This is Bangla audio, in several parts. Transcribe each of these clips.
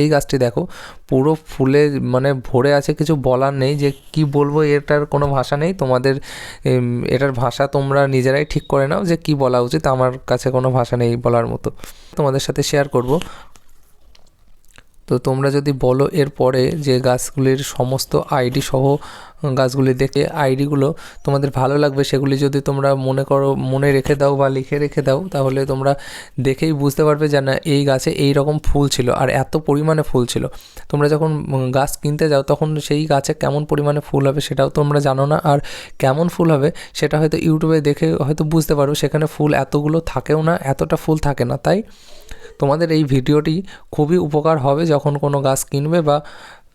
এই গাছটি দেখো, পুরো ফুলে মানে ভরে আছে, কিছু বলার নেই যে কি বলব, এটার কোনো ভাষা নেই। তোমাদের এটার ভাষা তোমরা নিজেরাই ঠিক করে নাও যে কি বলা উচিত, আমার কাছে কোনো ভাষা নেই বলার মতো। তোমাদের সাথে শেয়ার করব। তো তোমরা যদি বলো এরপরে যে গাছগুলির সমস্ত আইডি সহ গাছগুলি দেখে আইডিগুলো তোমাদের ভালো লাগবে, সেগুলি যদি তোমরা মনে করো, মনে রেখে দাও বা লিখে রেখে দাও, তাহলে তোমরা দেখেই বুঝতে পারবে যে না, এই গাছে এই রকম ফুল ছিল আর এত পরিমাণে ফুল ছিল। তোমরা যখন গাছ কিনতে যাও, তখন সেই গাছে কেমন পরিমাণে ফুল হবে সেটাও তোমরা জানো না। আর কেমন ফুল হবে সেটা হয়তো ইউটিউবে দেখে হয়তো বুঝতে পারো, সেখানে ফুল এতগুলো থাকেও না, এতটা ফুল থাকে না, তাই? তোমাদের এই ভিডিওটি খুবই উপকার হবে যখন কোনো গাছ কিনবে বা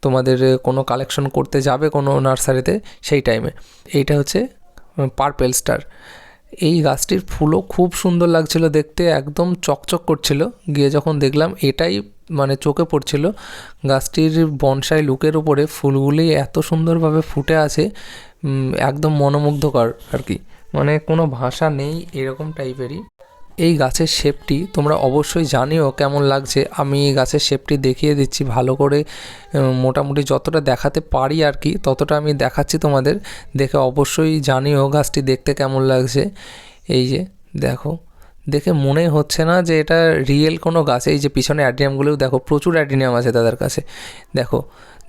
তোমাদের কোনো কালেকশন করতে যাবে কোনো নার্সারিতে সেই টাইমে এইটা হচ্ছে পার্পেল স্টার এই গাছটির ফুলও খুব সুন্দর লাগছিল দেখতে, একদম চকচক করছিল। গিয়ে যখন দেখলাম এটাই মানে চোখে পড়ছিল, গাছটির বনসাই লুকের উপরে ফুলগুলি এত সুন্দরভাবে ফুটে আছে একদম মনোমুগ্ধকর আর কি। মানে কোনো ভাষা নেই এরকম টাইপেরই এই গাছের শেপটি তোমরা অবশ্যই জানিও কেমন লাগছে। আমি এই গাছের শেপটি দেখিয়ে দিচ্ছি ভালো করে। মোটামুটি যতটা দেখাতে পারি আর কি, ততটা আমি দেখাচ্ছি তোমাদের। দেখে অবশ্যই জানিও গাছটি দেখতে কেমন লাগছে। এই যে, দেখো, দেখে মনে হচ্ছে না যে এটা রিয়েল কোনো গাছ। এই যে পিছনে অ্যাডিনিয়ামগুলোও দেখো, প্রচুর অ্যাডিনিয়াম আছে তাদের কাছে। দেখো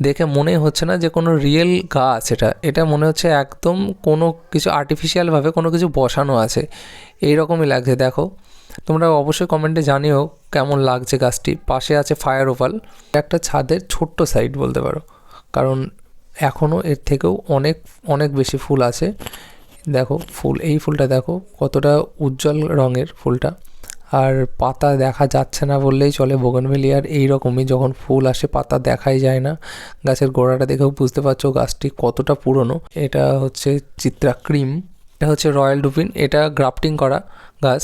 দেখে মনে হচ্ছে না যে কোনো রিয়েল গাছ এটা। এটা মনে হচ্ছে একদম কোনো কিছু আর্টিফিশিয়ালভাবে কোনো কিছু বসানো আছে। এই রকমই লাগছে, দেখো। তোমরা অবশ্যই কমেন্টে জানিও কেমন লাগছে গাছটি। পাশে আছে ফায়ার ওভাল একটা ছাদের ছোট্ট সাইড বলতে পারো। কারণ এখনও এর থেকেও অনেক অনেক বেশি ফুল আছে। দেখো, ফুল, এই ফুলটা দেখো, কতটা উজ্জ্বল রঙের ফুলটা। আর পাতা দেখা যাচ্ছে না বললেই চলে। বোগনভেলিয়ার এই রকমই যখন ফুল আসে, পাতা দেখাই যায় না। গাছের গোড়াটা দেখেও বুঝতে পারছ গাছটি কতটা পুরনো। এটা হচ্ছে চিত্রা ক্রিম এটা হচ্ছে রয়্যাল ডুপিন এটা গ্রাফটিং করা গাছ।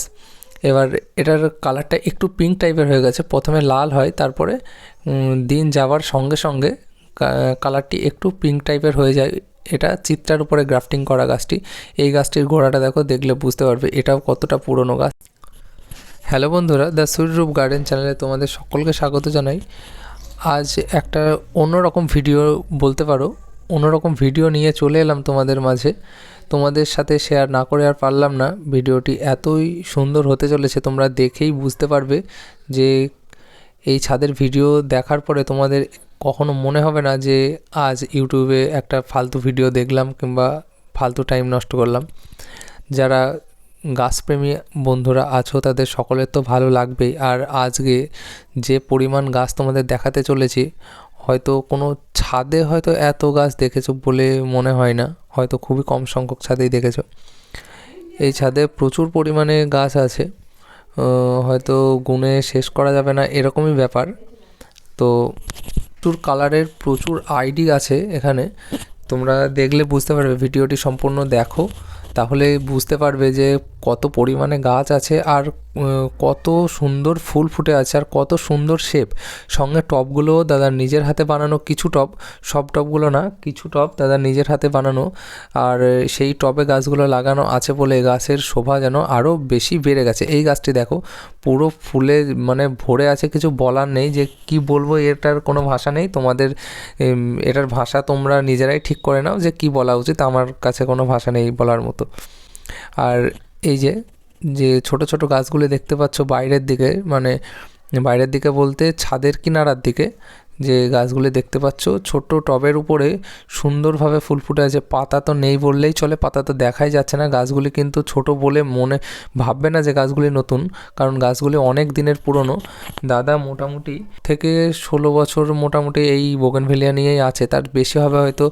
এবার এটার কালারটা একটু পিঙ্ক টাইপের হয়ে গেছে। প্রথমে লাল হয়, তারপরে দিন যাওয়ার সঙ্গে সঙ্গে কালারটি একটু পিঙ্ক টাইপের হয়ে যায়। এটা চিত্রার উপরে গ্রাফটিং করা গাছটি। এই গাছটির গোড়াটা দেখো, দেখলে বুঝতে পারবে এটাও কতটা পুরনো গাছ। হ্যালো বন্ধুরা, দ্য সুইটরূপ গার্ডেন চ্যানেলে তোমাদের সকলকে স্বাগত জানাই। আজ একটা অন্যরকম ভিডিও বলতে পারো, অন্যরকম ভিডিও নিয়ে চলে এলাম তোমাদের মাঝে। তোমাদের সাথে শেয়ার না করে আর পারলাম না, ভিডিওটি এতই সুন্দর হতে চলেছে, তোমরা দেখেই বুঝতে পারবে যে এই ছাদের ভিডিও দেখার পরে তোমাদের কখনো মনে হবে না যে আজ ইউটিউবে একটা ফালতু ভিডিও দেখলাম কিংবা ফালতু টাইম নষ্ট করলাম। যারা গাছপ্রেমী বন্ধুরা আছো তাদের সকলের তো ভালো লাগবেই। আর আজকে যে পরিমাণ গাছ তোমাদের দেখাতে চলেছি, হয়তো কোনো ছাদে হয়তো এত গাছ দেখেছ বলে মনে হয় না। হয়তো খুবই কম সংখ্যক ছাদেই দেখেছ। এই ছাদে প্রচুর পরিমাণে গাছ আছে। হয়তো গুণে শেষ করা যাবে না, এরকমই ব্যাপার। তো প্রচুর কালারের প্রচুর আইডি আছে এখানে। তোমরা দেখলে বুঝতে পারবে, ভিডিওটি সম্পূর্ণ দেখো। তাহলে বুঝতে পারবে যে কত পরিমাণে গাছ আছে আর কত সুন্দর ফুল ফুটে আছে আর কত সুন্দর শেপ সঙ্গে টবগুলো দাদার নিজের হাতে বানানো, কিছু টব সব টবগুলো না, কিছু টব দাদার নিজের হাতে বানানো। আর সেই টবে গাছগুলো লাগানো আছে বলে গাছের শোভা যেন আরও বেশি বেড়ে গেছে। এই গাছটি দেখো, পুরো ফুলে মানে ভরে আছে, কিছু বলার নেই যে কি বলব, এটার কোনো ভাষা নেই। তোমাদের এটার ভাষা তোমরা নিজেরাই ঠিক করে নাও যে কি বলা উচিত, আমার কাছে কোনো ভাষা নেই বলার মতো। আর এই যে যে ছোট ছোট গাছগুলি দেখতে পাচ্ছ বাইরের দিকে মানে বাইরের দিকে বলতে ছাদের কিনারার দিকে যে গাছগুলি দেখতে পাচ্ছ ছোট টবের উপরে সুন্দরভাবে ফুল ফুটে আছে। পাতা তো নেই বললেই চলে, পাতা তো দেখাই যাচ্ছে না। গাছগুলি কিন্তু ছোট বলে মনে, ভাববে না যে গাছগুলি নতুন, কারণ গাছগুলি অনেক দিনের পুরনো। দাদা মোটামুটি থেকে ষোলো বছর মোটামুটি এই বোগেনভেলিয়া নিয়েই আছে। তার বেশি হবে হয়তো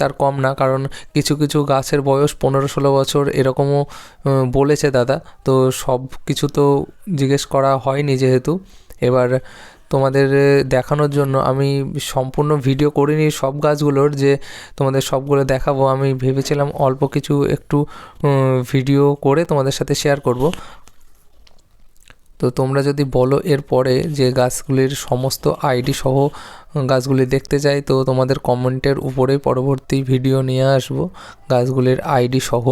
তার কম না, কারণ কিছু কিছু গাছের বয়স পনেরো, ষোলো বছর এরকমও বলেছে দাদা। তো সব কিছু তো জিজ্ঞেস করা হয়নি যেহেতু। এবার তোমাদের দেখানোর জন্য আমি সম্পূর্ণ ভিডিও করিনি সব গাছগুলোর, যে তোমাদের সবগুলো দেখাবো। আমি ভেবেছিলাম অল্প কিছু একটু ভিডিও করে তোমাদের সাথে শেয়ার করব। তো তোমরা যদি বলো এরপরে যে গাছগুলির সমস্ত আইডি সহ গাছগুলি দেখতে চাই, তো তোমাদের কমেন্টের উপরেই পরবর্তী ভিডিও নিয়ে আসব, গাছগুলির আইডি সহ।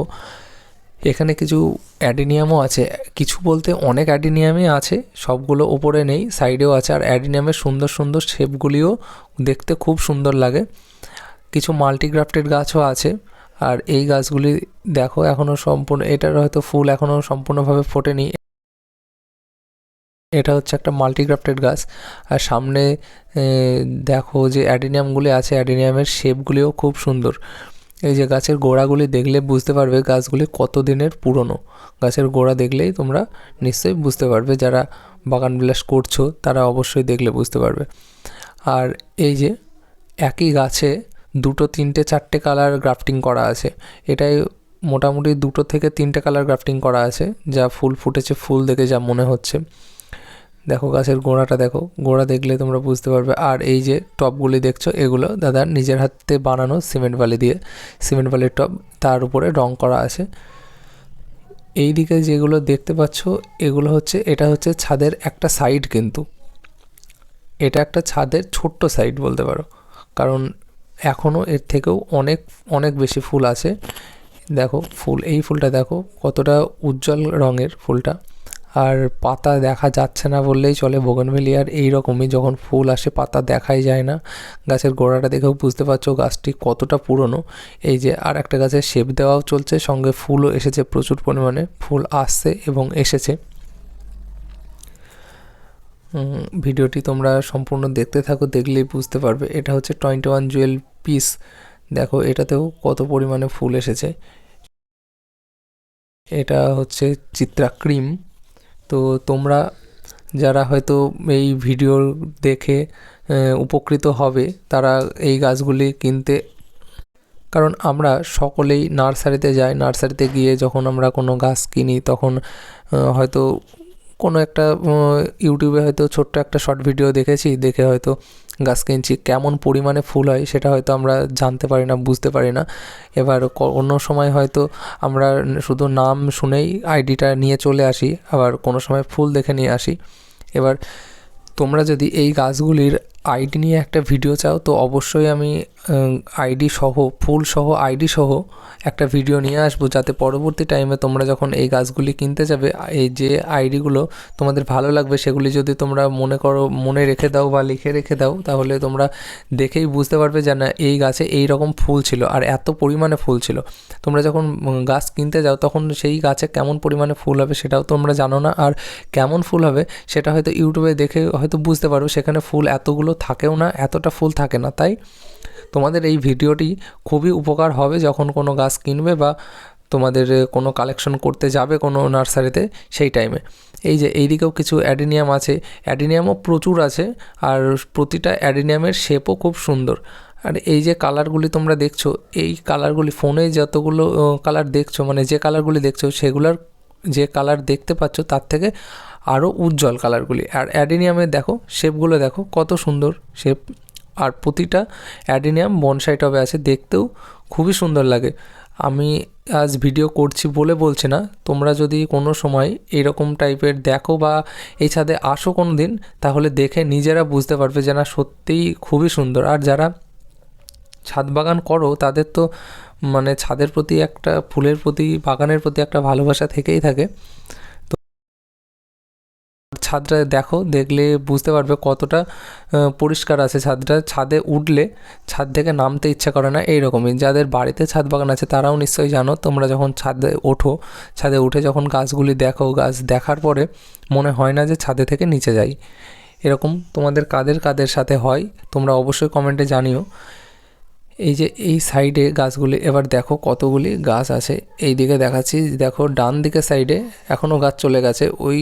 এখানে কিছু অ্যাডিনিয়ামও আছে। কিছু বলতে অনেক অ্যাডিনিয়ামই আছে, সবগুলো ওপরে নেই, সাইডেও আছে। আর অ্যাডিনিয়ামের সুন্দর সুন্দর শেপগুলিও দেখতে খুব সুন্দর লাগে। কিছু মাল্টিগ্রাফটেড গাছও আছে। আর এই গাছগুলি দেখো এখনও সম্পূর্ণ, এটার হয়তো ফুল এখনও সম্পূর্ণভাবে ফোটেনি। এটা হচ্ছে একটা মাল্টিগ্রাফটেড গাছ। আর সামনে দেখো যে অ্যাডিনিয়ামগুলি আছে, অ্যাডিনিয়ামের শেপগুলিও খুব সুন্দর। এই যে গাছের গোড়াগুলি দেখলে বুঝতে পারবে গাছগুলি কত দিনের পুরনো। গাছের গোড়া দেখলেই তোমরা নিশ্চয়ই বুঝতে পারবে, যারা বাগান বিলাস করছ তারা অবশ্যই দেখলে বুঝতে পারবে। আর এই যে একই গাছে দুটো, তিনটে, চারটে কালার গ্রাফটিং করা আছে। এটাই মোটামুটি দুটো থেকে তিনটে কালার গ্রাফটিং করা আছে, যা ফুল ফুটেছে, ফুল দেখে যা মনে হচ্ছে। দেখো গাছের গোড়াটা দেখো, গোড়া দেখলে তোমরা বুঝতে পারবে। আর এই যে টবগুলি দেখছ, এগুলো দাদার নিজের হাতে বানানো সিমেন্ট বালি দিয়ে, সিমেন্ট বালির টব তার উপরে রং করা আছে। এই দিকে যেগুলো দেখতে পাচ্ছ, এগুলো হচ্ছে, এটা হচ্ছে ছাদের একটা সাইড কিন্তু। এটা একটা ছাদের ছোট্ট সাইড বলতে পারো। কারণ এখনও এর থেকেও অনেক অনেক বেশি ফুল আছে। দেখো, ফুল, এই ফুলটা দেখো, কতটা উজ্জ্বল রঙের ফুলটা। আর পাতা দেখা যাচ্ছে না বললেই চলে। বোগনভেলিয়ার এই রকমই যখন ফুল আসে, পাতা দেখাই যায় না। গাছের গোড়াটা দেখেও বুঝতে পারছ গাছটি কতটা পুরনো। এই যে আর একটা গাছের শেপ দেওয়াও চলছে, সঙ্গে ফুলও এসেছে প্রচুর পরিমাণে। ফুল আসছে এবং এসেছে। ভিডিওটি তোমরা সম্পূর্ণ দেখতে থাকো, দেখলেই বুঝতে পারবে। এটা হচ্ছে টোয়েন্টি ওয়ান জুয়েল পিস। দেখো, এটাতেও কত পরিমাণে ফুল এসেছে। এটা হচ্ছে চিত্রা ক্রিম তো তোমরা যারা হয়তো এই ভিডিও দেখে উপকৃত হবে, তারা এই গাছগুলি কিনতে। কারণ আমরা সকলেই নার্সারিতে যাই, নার্সারিতে গিয়ে যখন আমরা কোনো গাছ কিনি, তখন হয়তো কোনো একটা ইউটিউবে হয়তো ছোট্ট একটা শর্ট ভিডিও দেখেছি, দেখে হয়তো গাছ কিনছি, কেমন পরিমাণে ফুল হয় সেটা হয়তো আমরা জানতে পারি না, বুঝতে পারি না। এবার অন্য সময় হয়তো আমরা শুধু নাম শুনেই আইডিটা নিয়ে চলে আসি, আবার কোনো সময় ফুল দেখে নিয়ে আসি। এবার তোমরা যদি এই গাছগুলির আইডি নিয়ে একটা ভিডিও চাও, তো অবশ্যই আমি আইডি সহ ফুল সহ আইডি সহ একটা ভিডিও নিয়ে আসব, যাতে পরবর্তী টাইমে তোমরা যখন এই গাছগুলি কিনতে যাবে, এই যে আইডিগুলো তোমাদের ভালো লাগবে, সেগুলি যদি তোমরা মনে করো, মনে রেখে দাও বা লিখে রেখে দাও, তাহলে তোমরা দেখেই বুঝতে পারবে যে না, এই গাছে এই রকম ফুল ছিল আর এত পরিমাণে ফুল ছিল। তোমরা যখন গাছ কিনতে যাও, তখন সেই গাছে কেমন পরিমাণে ফুল হবে সেটাও তোমরা জানো না, আর কেমন ফুল হবে সেটা হয়তো ইউটিউবে দেখে হয়তো বুঝতে পারো সেখানে ফুল এতগুলো থাকেও না, এতটা ফুল থাকে না। তাই তোমাদের এই ভিডিওটি খুবই উপকার হবে যখন কোনো গাছ কিনবে বা তোমাদের কোনো কালেকশন করতে যাবে কোনো নার্সারিতে সেই টাইমে এই যে এইদিকেও কিছু অ্যাডিনিয়াম আছে, অ্যাডিনিয়ামও প্রচুর আছে আর প্রতিটা অ্যাডিনিয়ামের শেপও খুব সুন্দর। আর এই যে কালারগুলি তোমরা দেখছ, এই কালারগুলি ফোনে যতগুলো কালার দেখছ মানে যে কালারগুলি দেখছ, সেগুলোর যে কালার দেখতে পাচ্ছ, তার থেকে আরও উজ্জ্বল কালারগুলি আর অ্যাডিনিয়ামের দেখো শেপগুলো দেখো, কত সুন্দর শেপ আর প্রতিটা অ্যাডিনিয়াম বনসাই টবে আছে, দেখতেও খুবই সুন্দর লাগে। আমি আজ ভিডিও করছি বলে বলছি না, তোমরা যদি কোনো সময় এরকম টাইপের দেখো বা এই ছাদে আসো কোনো দিন তাহলে দেখে নিজেরা বুঝতে পারবে যে না, সত্যিই খুবই সুন্দর। আর যারা ছাদ বাগান করো, তাদের তো মানে ছাদের প্রতি একটা, ফুলের প্রতি, বাগানের প্রতি একটা ভালোবাসা থেকেই থাকে। ছাদটা দেখো, দেখলে বুঝতে পারবে কতটা পরিষ্কার আছে ছাদটা। ছাদে উঠলে ছাদ থেকে নামতে ইচ্ছা করে না, এইরকমই। যাদের বাড়িতে ছাদ বাগান আছে তারাও নিশ্চয়ই জানো, তোমরা যখন ছাদে ওঠো, ছাদে উঠে যখন গাছগুলি দেখো, গাছ দেখার পরে মনে হয় না যে ছাদে থেকে নিচে যাই। এরকম তোমাদের কাদের কাদের সাথে হয়, তোমরা অবশ্যই কমেন্টে জানিও। এই যে এই সাইডে গাছগুলি, এবার দেখো কতগুলি গাছ আছে। এই দিকে দেখাচ্ছি, দেখো ডান দিকে সাইডে এখনও গাছ চলে গেছে, ওই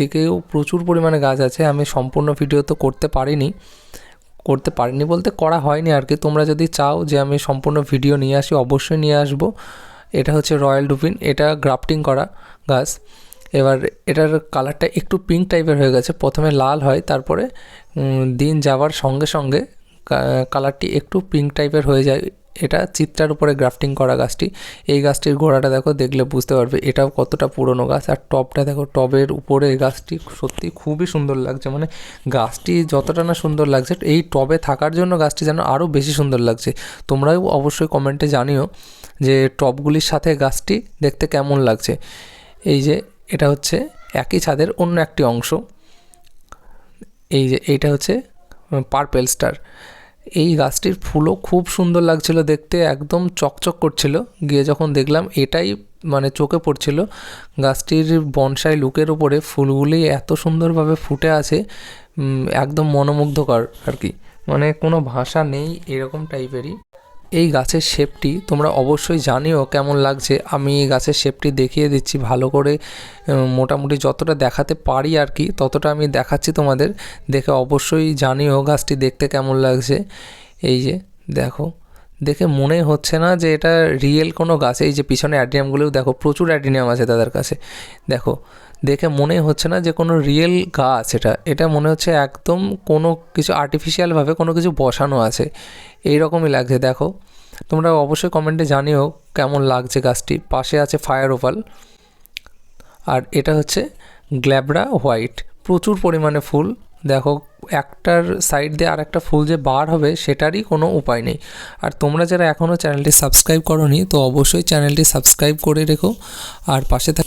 দিকেও প্রচুর পরিমাণে গাছ আছে। আমি সম্পূর্ণ ভিডিও তো করতে পারিনি। করতে পারিনি বলতে করা হয়নি আর কি তোমরা যদি চাও যে আমি সম্পূর্ণ ভিডিও নিয়ে আসি, অবশ্যই নিয়ে আসব। এটা হচ্ছে রয়্যাল ডুপিন এটা গ্রাফটিং করা গাছ। এবার এটার কালারটা একটু পিঙ্ক টাইপের হয়ে গেছে। প্রথমে লাল হয়, তারপরে দিন যাওয়ার সঙ্গে সঙ্গে কালারটি একটু পিঙ্ক টাইপের হয়ে যায়। এটা চিত্রার উপরে গ্রাফটিং করা গাছটি। এই গাছটির গোড়াটা দেখো, দেখলে বুঝতে পারবে এটাও কতটা পুরনো গাছ। আর টবটা দেখো, টবের উপরে এই গাছটি সত্যি খুবই সুন্দর লাগছে। মানে গাছটি যতটা না সুন্দর লাগছে, এই টবে থাকার জন্য গাছটি যেন আরও বেশি সুন্দর লাগছে। তোমরাও অবশ্যই কমেন্টে জানিও যে টবগুলির সাথে গাছটি দেখতে কেমন লাগছে। এই যে এটা হচ্ছে একই ছাদের অন্য একটি অংশ। এই যে এইটা হচ্ছে পার্পেল স্টার এই গাছটির ফুলও খুব সুন্দর লাগছিল দেখতে, একদম চকচক করছিল। গিয়ে যখন দেখলাম এটাই মানে চোখে পড়ছিল, গাছটির বনসাই লুকের ওপরে ফুলগুলি এত সুন্দরভাবে ফুটে আছে একদম মনোমুগ্ধকর আর কি। মানে কোনো ভাষা নেই এরকম টাইপেরই এই গাছের শেপটি তোমরা অবশ্যই জানিও কেমন লাগছে। আমি এই গাছের শেপটি দেখিয়ে দিচ্ছি ভালো করে। মোটামুটি যতটা দেখাতে পারি আর কি, ততটা আমি দেখাচ্ছি তোমাদের। দেখে অবশ্যই জানিও গাছটি দেখতে কেমন লাগছে। এই যে, দেখো, দেখে মনে হচ্ছে না যে এটা রিয়েল কোনো গাছ। এই যে পিছনে অ্যাডিনিয়ামগুলোও দেখো, প্রচুর অ্যাডিনিয়াম আছে তাদের কাছে। দেখো দেখে মনে হচ্ছে না যে কোনো রিয়েল গাছ এটা। এটা মনে হচ্ছে একদম কোনো কিছু আর্টিফিশিয়ালভাবে কোনো কিছু বসানো আছে। এই রকমই লাগছে, দেখো। তোমরা অবশ্যই কমেন্টে জানিও কেমন লাগছে গাছটি। পাশে আছে ফায়ার ওভাল আর এটা হচ্ছে গ্ল্যাবরা হোয়াইট। প্রচুর পরিমাণে ফুল। দেখো, একটার সাইড দিয়ে আর একটা ফুল যে বার হবে, সেটারই কোনো উপায় নেই। আর তোমরা যারা এখনও চ্যানেলটি সাবস্ক্রাইব করনি, তো অবশ্যই চ্যানেলটি সাবস্ক্রাইব করে রেখো। আর পাশে থাক